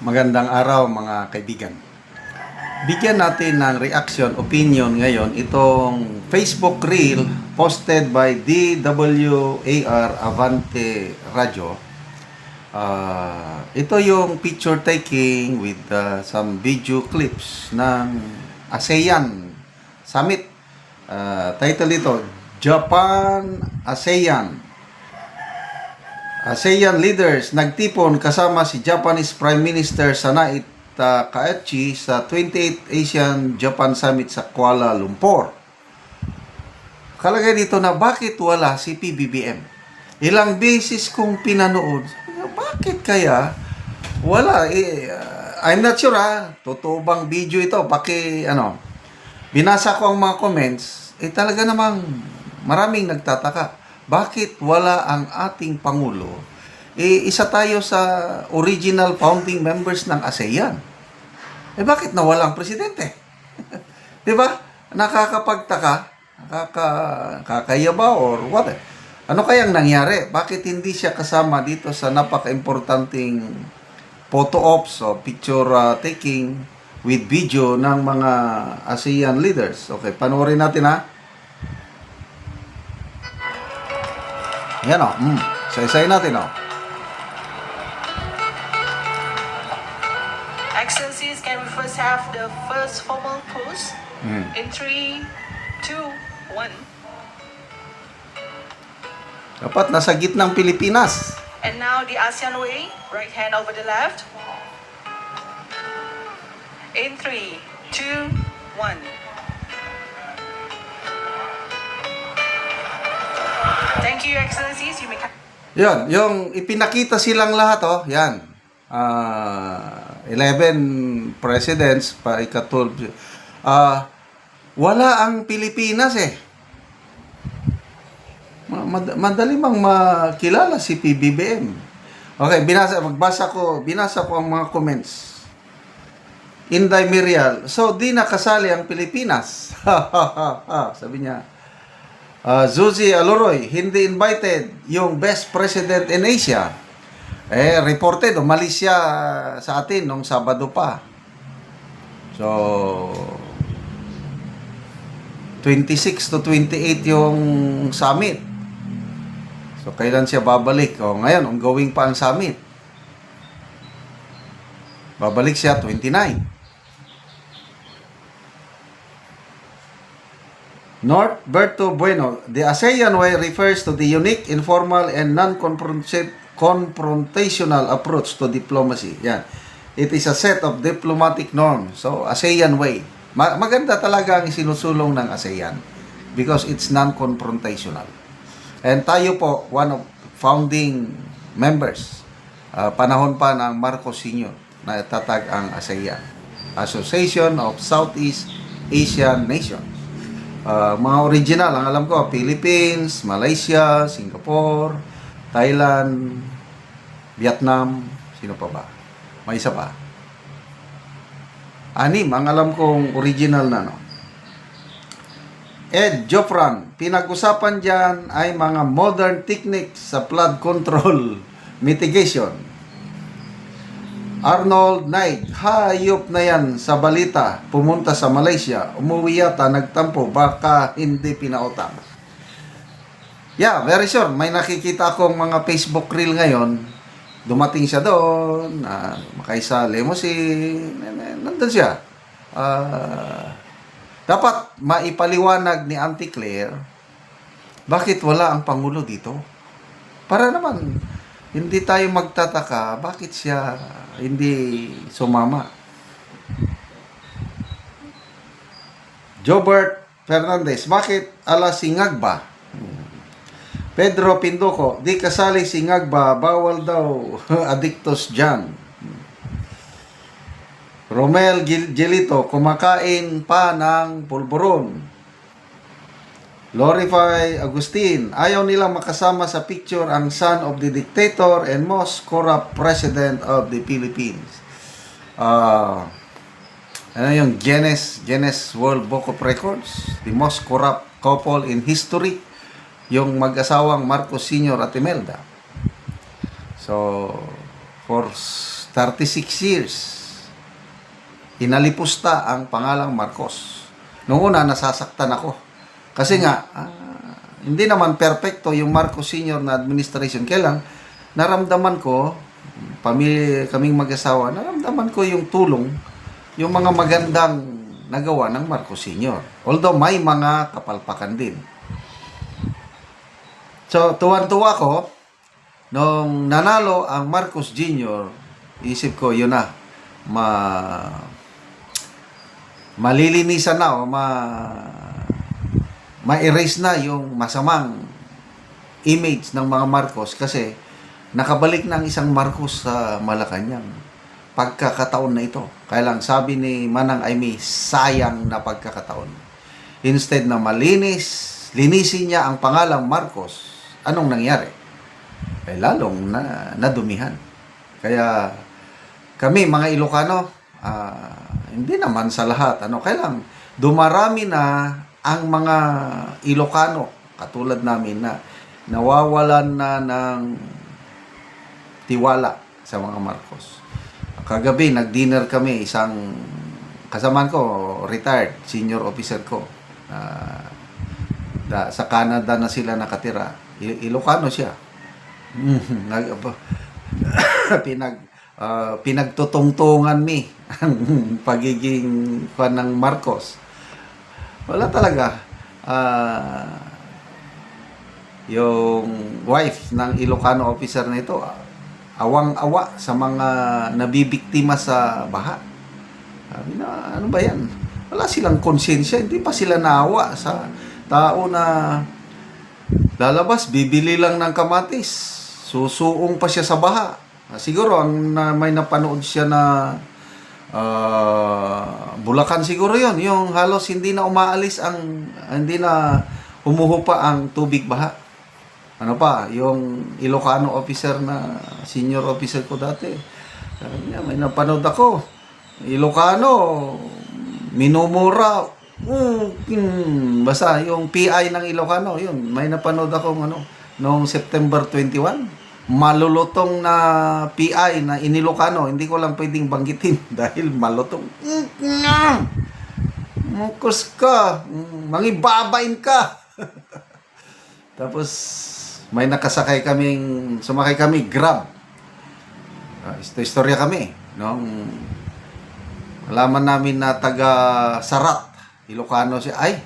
Magandang araw mga kaibigan. Bigyan natin ng reaction, opinion ngayon itong Facebook Reel posted by DWAR Avante Radio. Ah, ito yung picture taking with uh, some video clips ng ASEAN Summit. Ah, title ito, Japan ASEAN ASEAN leaders nagtipon kasama si Japanese Prime Minister Sanait Takaichi sa 28th Asian Japan Summit sa Kuala Lumpur. Kalagay dito na bakit wala si PBBM? Ilang beses kong pinanood. Bakit kaya wala? Eh, uh, I'm not sure ha. Totoo bang video ito? Paki ano. Binasa ko ang mga comments. Eh talaga namang maraming nagtataka. Bakit wala ang ating Pangulo? Eh, isa tayo sa original founding members ng ASEAN. Eh, bakit nawala ang presidente? Di ba? Nakakapagtaka, nakaka, kakayaba or what? Ano kayang nangyari? Bakit hindi siya kasama dito sa napaka-importanting photo ops o picture uh, taking with video ng mga ASEAN leaders? Okay, panoorin natin ha. Yan o. Mm. Say-say natin o. Excellencies, can we first have the first formal pose? Mm. In three, two, one. Dapat nasa gitnang Pilipinas. And now the ASEAN way, right hand over the left. In three, two, one. Thank you, Excellencies. You may Yan, yung ipinakita silang lahat, oh, yan. Ah, 11 presidents, pa ika-12. Ah, wala ang Pilipinas eh. Ma- mad- madali mang makilala si PBBM. Okay, binasa, magbasa ko, binasa ko ang mga comments. Inday Mirial, so di nakasali ang Pilipinas. Sabi niya, Uh, Zuzi Aloroy, hindi invited yung best president in Asia. Eh, reported, umalis siya sa atin nung Sabado pa. So, 26 to 28 yung summit. So, kailan siya babalik? O, ngayon, ongoing pa ang summit. Babalik siya 29. Norberto Bueno, the ASEAN way refers to the unique, informal, and non-confrontational approach to diplomacy. Yan. It is a set of diplomatic norms. So, ASEAN way. Ma- maganda talaga ang sinusulong ng ASEAN because it's non-confrontational. And tayo po, one of founding members, ah, panahon pa ng Marcos Sr. na tatag ang ASEAN, Association of Southeast Asian Nations. Ah, mga original, ang alam ko, Philippines, Malaysia, Singapore, Thailand, Vietnam, sino pa ba? May isa pa. Anim, ang alam kong original na, no? Ed Jofran, pinag-usapan dyan ay mga modern techniques sa flood control mitigation. Arnold Knight, hayop na yan sa balita. Pumunta sa Malaysia. Umuwi yata, nagtampo. Baka hindi pinautang. Yeah, very sure. May nakikita akong mga Facebook reel ngayon. Dumating siya doon. Uh, makaisa limousine. Nandun siya. Ah, dapat maipaliwanag ni Auntie Claire bakit wala ang Pangulo dito. Para naman, hindi tayo magtataka bakit siya hindi sumama. Jobert Fernandez, bakit ala singag ba? Pedro Pinduco, di kasali singag ba, bawal daw, adictos dyan. Romel Gil- Gelito, kumakain pa ng pulburon. Lorify Agustin, ayaw nilang makasama sa picture ang son of the dictator and most corrupt president of the Philippines. Ah, ano yung Guinness, Guinness World Book of Records, the most corrupt couple in history, yung mag-asawang Marcos Sr. at Imelda. So, for s- 36 years. Inalipusta ang pangalang Marcos. Noong una, nasasaktan ako. Kasi nga, ah, hindi naman perfecto yung Marcos Senior na administration. Kailang, naramdaman ko, pamilya, kaming mag-asawa, naramdaman ko yung tulong, yung mga magandang nagawa ng Marcos Senior. Although may mga kapalpakan din. So, tuwan-tuwa ko, nung nanalo ang Marcos Jr., isip ko, yun na, ma malilinisan na o ma ma-erase na yung masamang image ng mga Marcos kasi nakabalik na ang isang Marcos sa Malacanang pagkakataon na ito. Kaya lang sabi ni Manang Aimee, sayang na pagkakataon. Instead na malinis, linisin niya ang pangalang Marcos, anong nangyari? Eh lalong na, nadumihan. Kaya kami mga Ilocano, ah, hindi naman sa lahat. Ano, kailang dumarami na ang mga Ilocano katulad namin na nawawalan na ng tiwala sa mga Marcos. Kagabi, nag-dinner kami, isang kasamaan ko, retired, senior officer ko. Ah, da, sa Canada na sila nakatira. I- Ilocano siya. Nag, pinag ah, pinagtutungtungan mi ang pagiging kwan ng Marcos. Wala talaga. Ah, yung wife ng Ilocano officer na ito, ah, awang-awa sa mga nabibiktima sa baha. Sabi na, ano ba yan? Wala silang konsensya, hindi pa sila naawa sa tao na lalabas, bibili lang ng kamatis, susuong pa siya sa baha. Ah, Siguro, ang na, may napanood siya na ah, Bulacan siguro yon yung halos hindi na umaalis ang, hindi na humuhupa ang tubig baha ano pa, yung Ilocano officer na senior officer ko dati. Niya, may napanood ako. Ilocano, minumura. Mm, basta yung PI ng Ilocano, yun, may napanood ako ano, noong September 21. Malulutong na PI na inilocano, hindi ko lang pwedeng banggitin dahil malutong. Mukos ka, mangibabain ka. Tapos may nakasakay kaming sumakay kami Grab. Uh, istorya kami, no? Alaman namin na taga Sarat, Ilocano siya. Ay,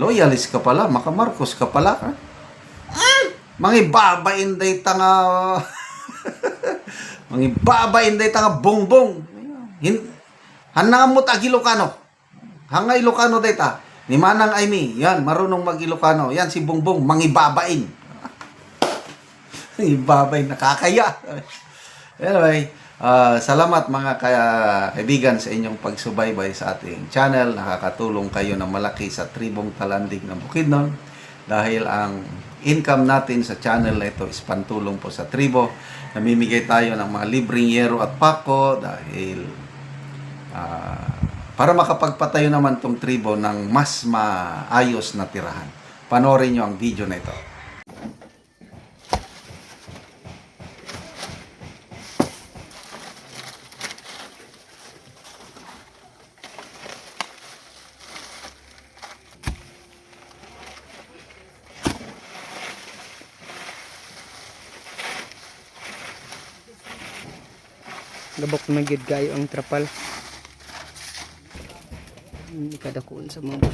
loyalist ka pala, Maka Marcos ka pala. Ha? Mga babain day tanga Mga babain day tanga bongbong. Hin hanamot ag Ilocano. Hanga Ilocano day ta. Ni Manang Aimee, yan, marunong mag-Ilocano. Yan, si Bongbong, mangibabain. Ibabay, nakakaya. Anyway, ah, salamat mga ka- kaibigan sa inyong pagsubaybay sa ating channel. Nakakatulong kayo ng malaki sa tribong talandig ng Bukidnon dahil ang income natin sa channel na ito is pantulong po sa tribo. Namimigay tayo ng mga libreng yero at pako dahil ah, para makapagpatayo naman tong tribo ng mas maayos na tirahan. Panoorin nyo ang video na ito. Gabok na gid kayo ang trapal. Hindi kadakuan sa mga.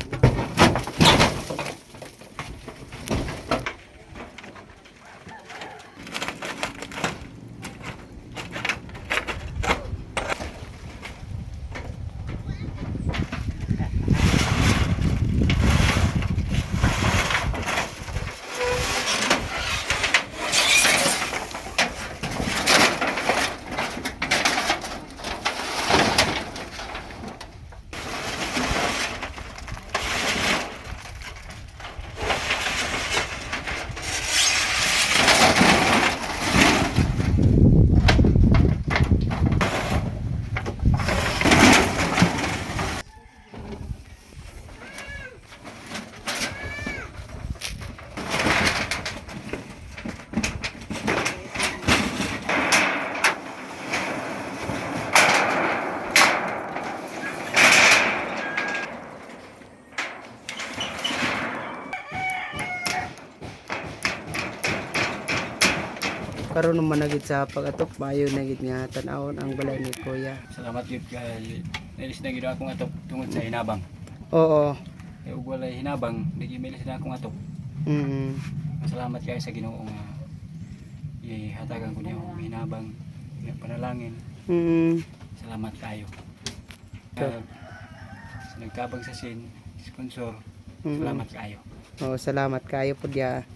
Karon naman na gid sa pag-atok maayo na gid nga tan-awon ang balay ni kuya. Salamat yun kay nilis na gid akong atok tungod sa hinabang. Oo. Kaya ug walay hinabang, di gyud milis na akong atok. Mm. Salamat kayo sa Ginoo nga ihatagan ko niyo ang hinabang, nga panalangin. Mm. Salamat kayo. Uh, sa nagtabang sa sin, sponsor, Mm. salamat kayo. Oo, salamat kayo po diya.